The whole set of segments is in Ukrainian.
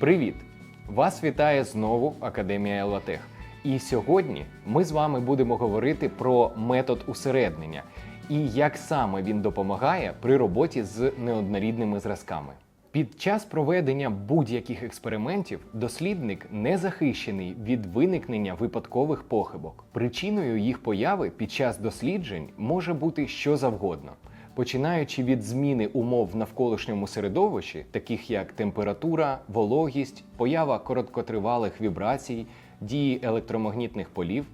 Привіт! Вас вітає знову Академія Елатех. І сьогодні ми з вами будемо говорити про метод усереднення і як саме він допомагає при роботі з неоднорідними зразками. Під час проведення будь-яких експериментів дослідник не захищений від виникнення випадкових похибок. Причиною їх появи під час досліджень може бути що завгодно. Починаючи від зміни умов в навколишньому середовищі, таких як температура, вологість, поява короткотривалих вібрацій, дії електромагнітних полів,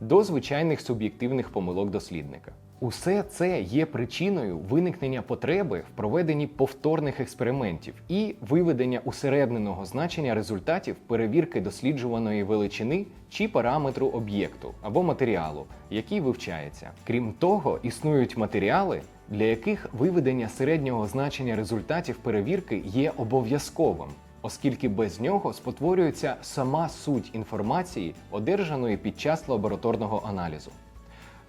до звичайних суб'єктивних помилок дослідника. Усе це є причиною виникнення потреби в проведенні повторних експериментів і виведення усередненого значення результатів перевірки досліджуваної величини чи параметру об'єкту або матеріалу, який вивчається. Крім того, існують матеріали, для яких виведення середнього значення результатів перевірки є обов'язковим, оскільки без нього спотворюється сама суть інформації, одержаної під час лабораторного аналізу.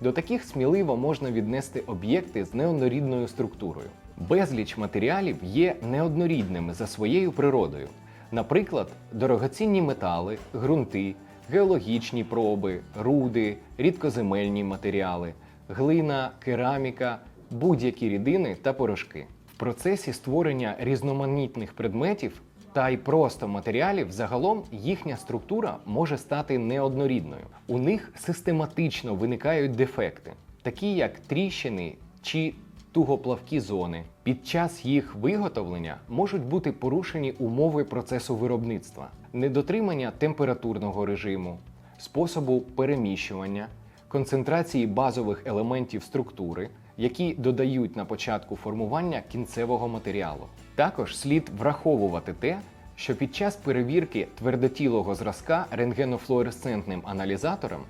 До таких сміливо можна віднести об'єкти з неоднорідною структурою. Безліч матеріалів є неоднорідними за своєю природою. Наприклад, дорогоцінні метали, ґрунти, геологічні проби, руди, рідкоземельні матеріали, глина, кераміка, будь-які рідини та порошки. В процесі створення різноманітних предметів та й просто матеріалів загалом їхня структура може стати неоднорідною. У них систематично виникають дефекти, такі як тріщини чи тугоплавкі зони. Під час їх виготовлення можуть бути порушені умови процесу виробництва, недотримання температурного режиму, способу переміщування, концентрації базових елементів структури, які додають на початку формування кінцевого матеріалу. Також слід враховувати те, що під час перевірки твердотілого зразка рентгенофлуоресцентним аналізатором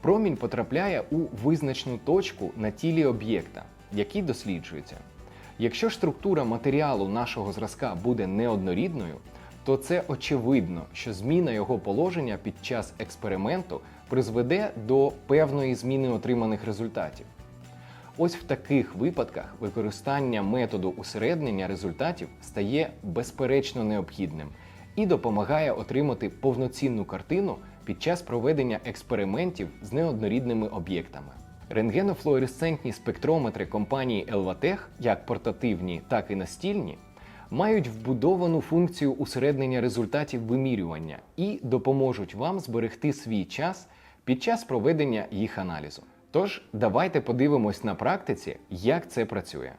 промінь потрапляє у визначну точку на тілі об'єкта, який досліджується. Якщо структура матеріалу нашого зразка буде неоднорідною, то це очевидно, що зміна його положення під час експерименту призведе до певної зміни отриманих результатів. Ось в таких випадках використання методу усереднення результатів стає безперечно необхідним і допомагає отримати повноцінну картину під час проведення експериментів з неоднорідними об'єктами. Рентгенофлуоресцентні спектрометри компанії Elvatech, як портативні, так і настільні, мають вбудовану функцію усереднення результатів вимірювання і допоможуть вам зберегти свій час під час проведення їх аналізу. Тож, давайте подивимось на практиці, як це працює.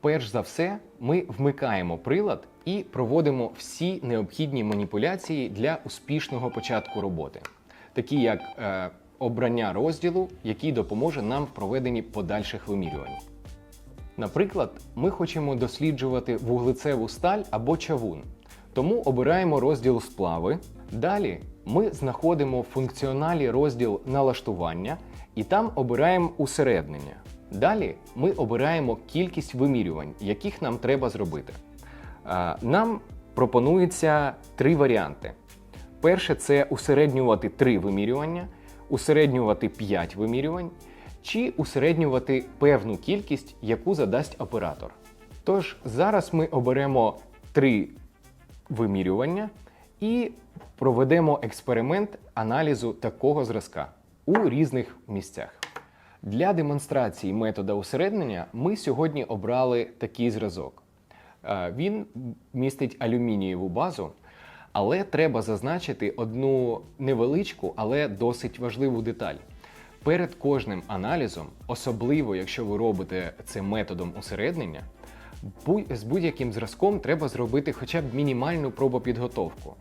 Перш за все, ми вмикаємо прилад і проводимо всі необхідні маніпуляції для успішного початку роботи, такі як е, обрання розділу, який допоможе нам в проведенні подальших вимірювань. Наприклад, ми хочемо досліджувати вуглецеву сталь або чавун, тому обираємо розділ сплави. Далі ми знаходимо функціоналі розділ налаштування і там обираємо усереднення. Далі ми обираємо кількість вимірювань, яких нам треба зробити. Нам пропонується три варіанти. Перше це усереднювати три вимірювання, усереднювати 5 вимірювань чи усереднювати певну кількість, яку задасть оператор. Тож зараз ми оберемо три вимірювання і проведемо експеримент аналізу такого зразка у різних місцях. Для демонстрації метода усереднення ми сьогодні обрали такий зразок. Е, Він містить алюмінієву базу, але треба зазначити одну невеличку, але досить важливу деталь. Перед кожним аналізом, особливо якщо ви робите це методом усереднення, з будь-яким зразком треба зробити хоча б мінімальну пробопідготовку.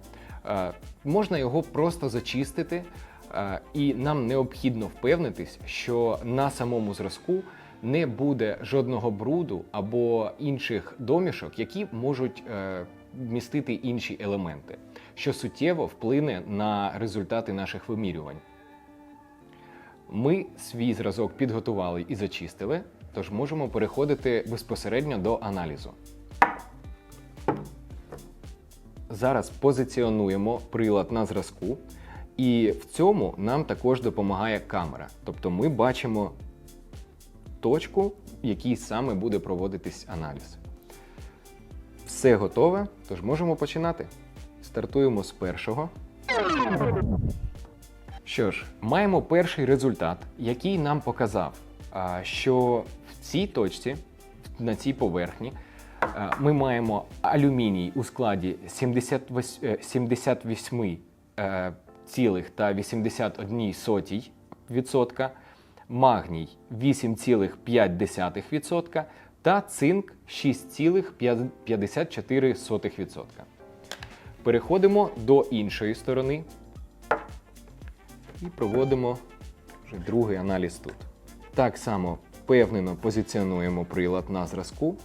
Е, Можна його просто зачистити, і нам необхідно впевнитись, що на самому зразку не буде жодного бруду або інших домішок, які можуть е, містити інші елементи, що суттєво вплине на результати наших вимірювань. Ми свій зразок підготували і зачистили, тож можемо переходити безпосередньо до аналізу. Зараз позиціонуємо прилад на зразку, і в цьому нам також допомагає камера. Тобто ми бачимо точку, в якій саме буде проводитись аналіз. Все готове, тож можемо починати. Стартуємо з першого. Що ж, маємо перший результат, який нам показав, що в цій точці, на цій поверхні, ми маємо алюміній у складі 78, е, 78 е, цілих та 81 сотій відсотка, магній 8,5% та цинк 6,54%. Переходимо до іншої сторони і проводимо вже другий аналіз тут. Так само впевнено позиціонуємо прилад на зразку,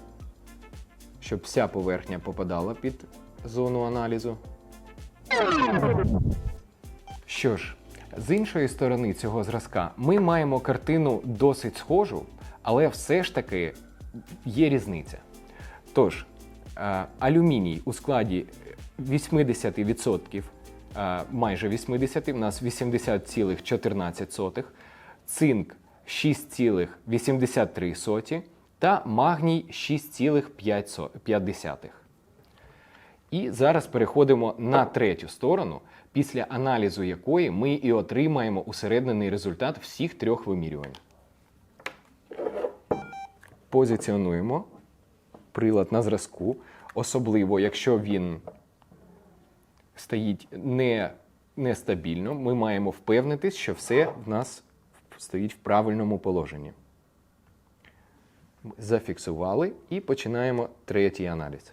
щоб вся поверхня попадала під зону аналізу. Що ж, з іншої сторони цього зразка ми маємо картину досить схожу, але все ж таки є різниця. Тож, е, алюміній у складі 80%, е, майже 80%, у нас 80,14, цинк 6,83 та магній 6,5. І зараз переходимо на третю сторону, після аналізу якої ми і отримаємо усереднений результат всіх трьох вимірювань. Позиціонуємо прилад на зразку, особливо якщо він стоїть не, нестабільно, ми маємо впевнитись, що все в нас стоїть в правильному положенні. Зафіксували і починаємо третій аналіз.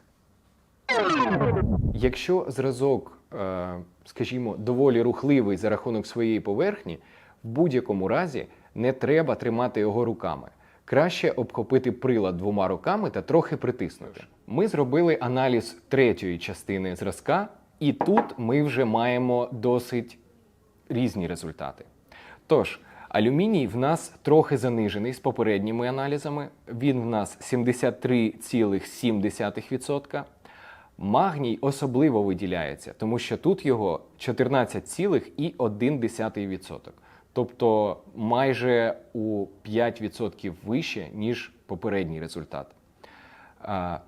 Якщо зразок, е, скажімо, доволі рухливий за рахунок своєї поверхні, в будь-якому разі не треба тримати його руками. Краще обхопити прилад двома руками та трохи притиснути. Ми зробили аналіз третьої частини зразка, і тут ми вже маємо досить різні результати. Тож, алюміній в нас трохи занижений з попередніми аналізами. Він в нас 73,7%. Магній особливо виділяється, тому що тут його 14,1%. Тобто майже у 5% вище, ніж попередній результат.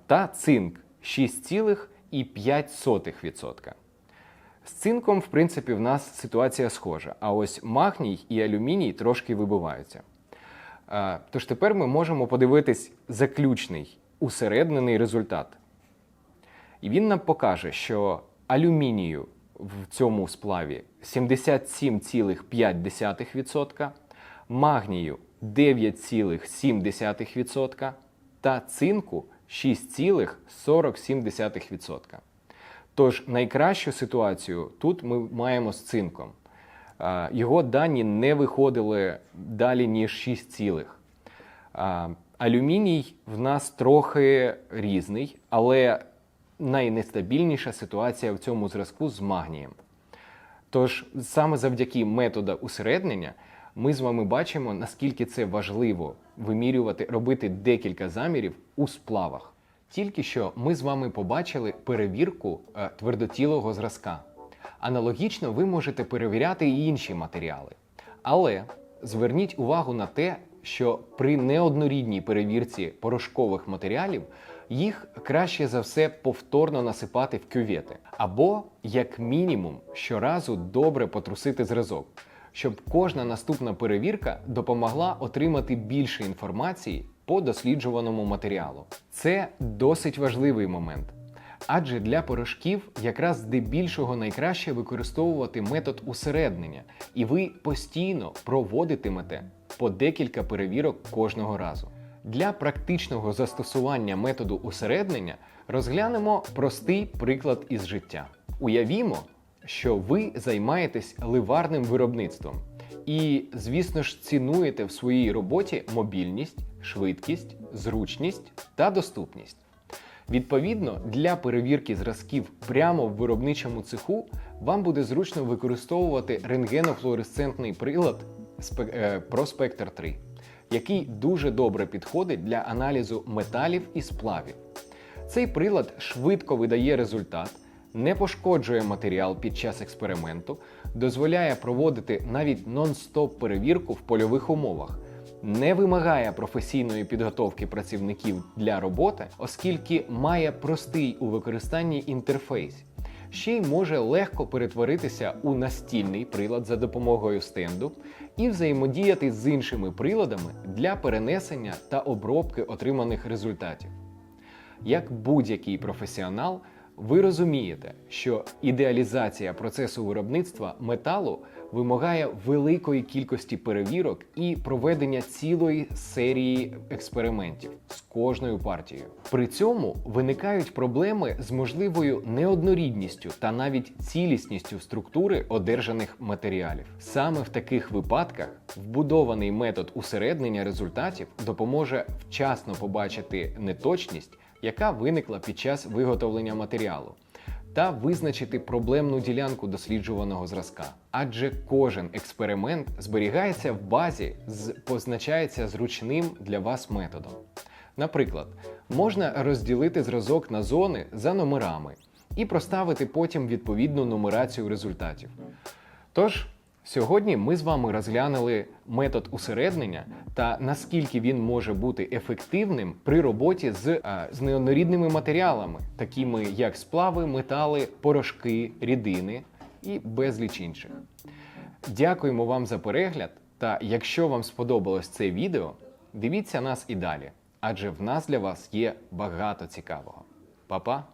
Та цинк 6,5%. З цинком, в принципі, в нас ситуація схожа. А ось магній і алюміній трошки вибиваються. Тож тепер ми можемо подивитись заключний усереднений результат. І він нам покаже, що алюмінію в цьому сплаві 77,5%, магнію 9,7% та цинку 6,47%. Тож найкращу ситуацію тут ми маємо з цинком. Його дані не виходили далі, ніж 6 цілих. Алюміній в нас трохи різний, але найнестабільніша ситуація в цьому зразку з магнієм. Тож саме завдяки методу усереднення ми з вами бачимо, наскільки це важливо вимірювати, робити декілька замірів у сплавах. Тільки що ми з вами побачили перевірку е, твердотілого зразка. Аналогічно ви можете перевіряти і інші матеріали. Але зверніть увагу на те, що при неоднорідній перевірці порошкових матеріалів їх краще за все повторно насипати в кювети, або, як мінімум, щоразу добре потрусити зразок, щоб кожна наступна перевірка допомогла отримати більше інформації по досліджуваному матеріалу. Це досить важливий момент. Адже для порошків якраз здебільшого найкраще використовувати метод усереднення, і ви постійно проводитимете по декілька перевірок кожного разу. Для практичного застосування методу усереднення розглянемо простий приклад із життя. Уявімо, що ви займаєтесь ливарним виробництвом і, звісно ж, цінуєте в своїй роботі мобільність, швидкість, зручність та доступність. Відповідно, для перевірки зразків прямо в виробничому цеху вам буде зручно використовувати рентгенофлуоресцентний прилад Prospector 3, який дуже добре підходить для аналізу металів і сплавів. Цей прилад швидко видає результат, не пошкоджує матеріал під час експерименту, дозволяє проводити навіть нон-стоп перевірку в польових умовах, не вимагає професійної підготовки працівників для роботи, оскільки має простий у використанні інтерфейс. ще й може легко перетворитися у настільний прилад за допомогою стенду і взаємодіяти з іншими приладами для перенесення та обробки отриманих результатів. Як будь-який професіонал, ви розумієте, що ідеалізація процесу виробництва металу вимагає великої кількості перевірок і проведення цілої серії експериментів з кожною партією. При цьому виникають проблеми з можливою неоднорідністю та навіть цілісністю структури одержаних матеріалів. Саме в таких випадках вбудований метод усереднення результатів допоможе вчасно побачити неточність яка виникла під час виготовлення матеріалу, та визначити проблемну ділянку досліджуваного зразка. Адже кожен експеримент зберігається в базі, позначається зручним для вас методом. Наприклад, можна розділити зразок на зони за номерами і проставити потім відповідну нумерацію результатів. Тож, Сьогодні ми з вами розглянули метод усереднення та наскільки він може бути ефективним при роботі з, а, з неоднорідними матеріалами, такими як сплави, метали, порошки, рідини і безліч інших. Дякуємо вам за перегляд. Та якщо вам сподобалось це відео, дивіться нас і далі, адже в нас для вас є багато цікавого. Па-па!